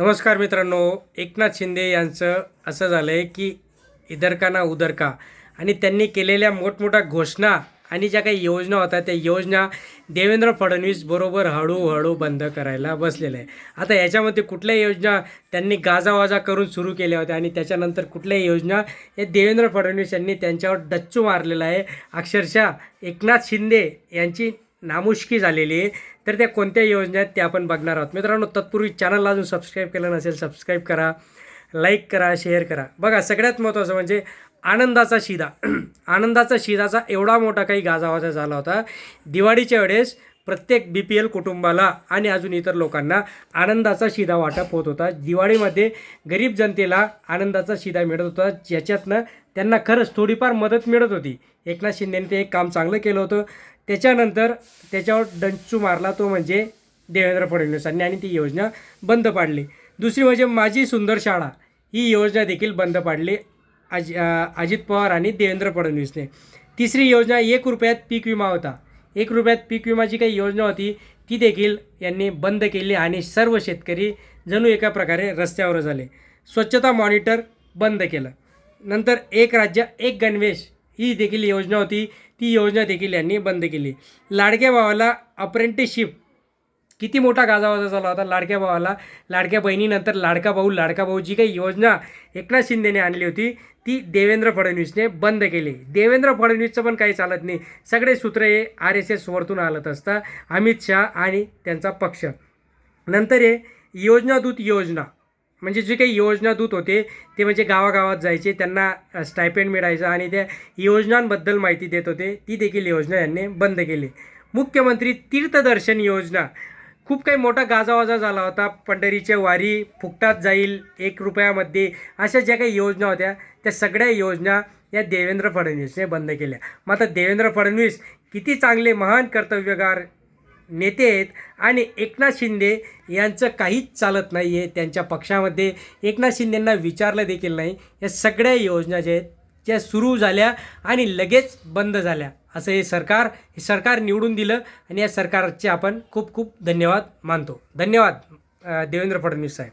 नमस्कार मित्रांनो एकनाथ शिंदे यांचं असं झालं आहे की इधर का ना उधर का? आणि त्यांनी केलेल्या मोठमोठ्या घोषणा आणि ज्या काही योजना होत्या त्या योजना देवेंद्र फडणवीस बरोबर हळूहळू बंद करायला बसलेल्या आहे आता याच्यामध्ये कुठल्याही योजना त्यांनी गाजावाजा करून सुरू केल्या होत्या आणि त्याच्यानंतर कुठल्याही योजना हे देवेंद्र फडणवीस यांनी त्यांच्यावर डच्चू मारलेला आहे? अक्षरशः एकनाथ शिंदे यांची नामुष्की झालेली आहे. तर त्या कोणत्या योजना आहेत त्या आपण बघणार आहोत. मित्रांनो तत्पूर्वी चॅनलला अजून सबस्क्राईब केलं नसेल सबस्क्राईब करा लाईक करा शेअर करा. बघा सगळ्यात महत्त्वाचं म्हणजे आनंदाचा शिदा. आनंदाचा शिदाचा एवढा मोठा काही गाजावाजा झाला होता. दिवाळीच्या वेळेस प्रत्येक बी पी एल कुटुंबाला आणि अजून इतर लोकांना आनंदाचा शिधा वाटप होत होता. दिवाळीमध्ये गरीब जनतेला आनंदाचा शिधा मिळत होता. ज्याच्यातनं त्यांना खरंच थोडीफार मदत मिळत होती. एकनाथ शिंदेने ते एक काम चांगलं केलं होतं. त्याच्यानंतर त्याच्यावर डंचू मारला तो म्हणजे देवेंद्र फडणवीसांनी आणि ती योजना बंद पाडली. दुसरी म्हणजे माझी सुंदर शाळा. ही योजना देखील बंद पाडली अज अजित पवार आणि देवेंद्र फडणवीसने. तिसरी योजना एक रुपयात पीक विमा होता. एक रुपयात पीक विमाची काही योजना होती ती देखील यांनी बंद केली आणि सर्व शेतकरी जणू एका प्रकारे रस्त्यावर झाले. स्वच्छता मॉनिटर बंद केलं. नंतर एक राज्य एक गणवेश ही देखील योजना होती. ती योजना देखील यांनी बंद केली. लाडक्या भावाला अप्रेंटिसशिप किती मोठा गाजावाजा झाला होता लाडक्या भावाला लाडक्या बहिणीनंतर लाडका भाऊ लाडका भाऊ जी काही योजना एकनाथ शिंदेने आणली होती ती देवेंद्र फडणवीसने बंद केली. देवेंद्र फडणवीसचं पण काही चालत नाही. सगळे सूत्र हे आर एस एस वरतून आलत असता अमित शहा आणि त्यांचा पक्ष. नंतर हे योजनादूत योजना. म्हणजे जे काही योजनादूत होते ते म्हणजे गावागावात जायचे त्यांना स्टायपेंड मिळायचं आणि त्या योजनांबद्दल माहिती देत होते. ती देखील योजना यांनी बंद केली. मुख्यमंत्री तीर्थदर्शन योजना. खूप काही मोठा गाजावाजा झाला होता. पंढरीच्या वारी फुकटात जाईल एक रुपयामध्ये. अशा ज्या काही योजना होत्या त्या सगळ्या योजना या देवेंद्र फडणवीसने बंद केल्या. मग आता देवेंद्र फडणवीस किती चांगले महान कर्तव्यगार नेते आहेत आणि एकनाथ शिंदे यांचं काहीच चालत नाही आहे त्यांच्या पक्षामध्ये एकनाथ शिंदेंना विचारलं देखील नाही. या सगळ्या योजना ज्या आहेत ज्या सुरू झाल्या आणि लगेच बंद झाल्या. असं हे सरकार हे सरकार निवडून दिलं आणि या सरकारचे आपण खूप खूप धन्यवाद मानतो. धन्यवाद देवेंद्र फडणवीस साहेब.